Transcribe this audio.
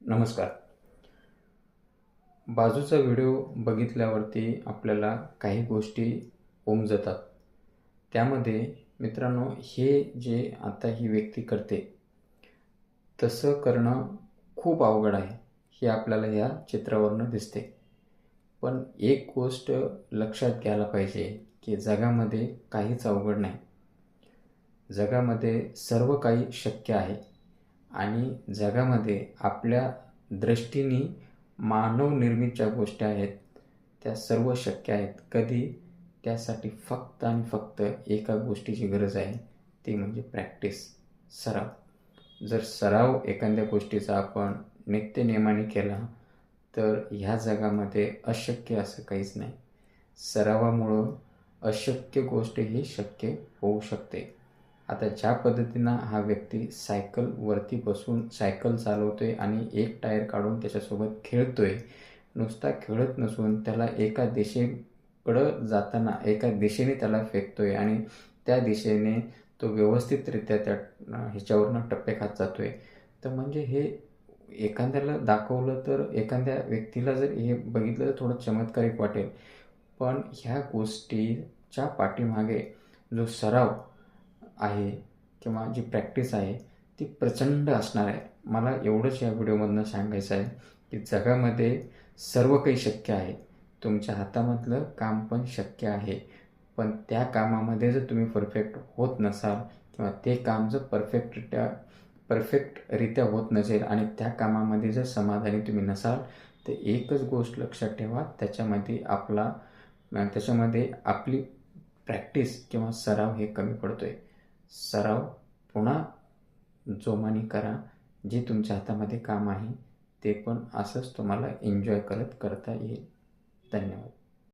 नमस्कार. बाजूचा व्हिडिओ बघितल्यावरती आपल्याला काही गोष्टी उमजतात. त्यामध्ये मित्रांनो हे जे आता ही व्यक्ती करते तसं करणं खूप अवघड आहे हे आपल्याला या चित्रावरनं दिसते. पण एक गोष्ट लक्षात घ्यायला पाहिजे की जगामध्ये काहीच अवघड नाही. जगामध्ये सर्व काही शक्य आहे. आणि जगामध्ये आपल्या दृष्टीने मानवनिर्मित ज्या गोष्टी आहेत. त्या सर्व शक्य आहेत. कधी? त्यासाठी फक्त आणि फक्त एका गोष्टीची गरज आहे. ती म्हणजे प्रॅक्टिस. सराव. जर सराव एखाद्या गोष्टीचा आपण नित्यनियमाने केला तर ह्या जगामध्ये अशक्य असं काहीच नाही. सरावामुळं अशक्य गोष्ट ही शक्य होऊ शकते. आता ज्या पद्धतीनं हा व्यक्ती सायकलवरती बसून सायकल चालवतोय आणि एक टायर काढून त्याच्यासोबत खेळतोय नुसता खेळत नसून त्याला एका दिशेकडं जाताना एका दिशेने त्याला फेकतोय आणि त्या दिशेने तो व्यवस्थितरित्या त्या ह्याच्यावरनं टप्पे खात जातोय. तर म्हणजे हे एखाद्याला दाखवलं तर एखाद्या व्यक्तीला जर हे बघितलं तर थोडं चमत्कारिक वाटेल. पण ह्या गोष्टीच्या पाठीमागे जो सराव आहे किंवा जी प्रॅक्टिस आहे ती प्रचंड असणार आहे. मला एवढंच या व्हिडिओमधनं सांगायचं आहे की जगामध्ये सर्व काही शक्य आहे. तुमच्या हातामधलं काम पण शक्य आहे. पण त्या कामामध्ये जर तुम्ही परफेक्ट होत नसाल किंवा ते काम जर परफेक्टरित्या परफेक्टरित्या होत नसेल आणि त्या कामामध्ये जर समाधानी तुम्ही नसाल तर एकच गोष्ट लक्षात ठेवा त्याच्यामध्ये आपला त्याच्यामध्ये आपली प्रॅक्टिस किंवा सराव हे कमी पडतो आहे सराव पुन्हा जोमाने करा. जे तुमच्या हातामध्ये काम आहे ते पण असंच तुम्हाला एन्जॉय करत करता येईल. धन्यवाद.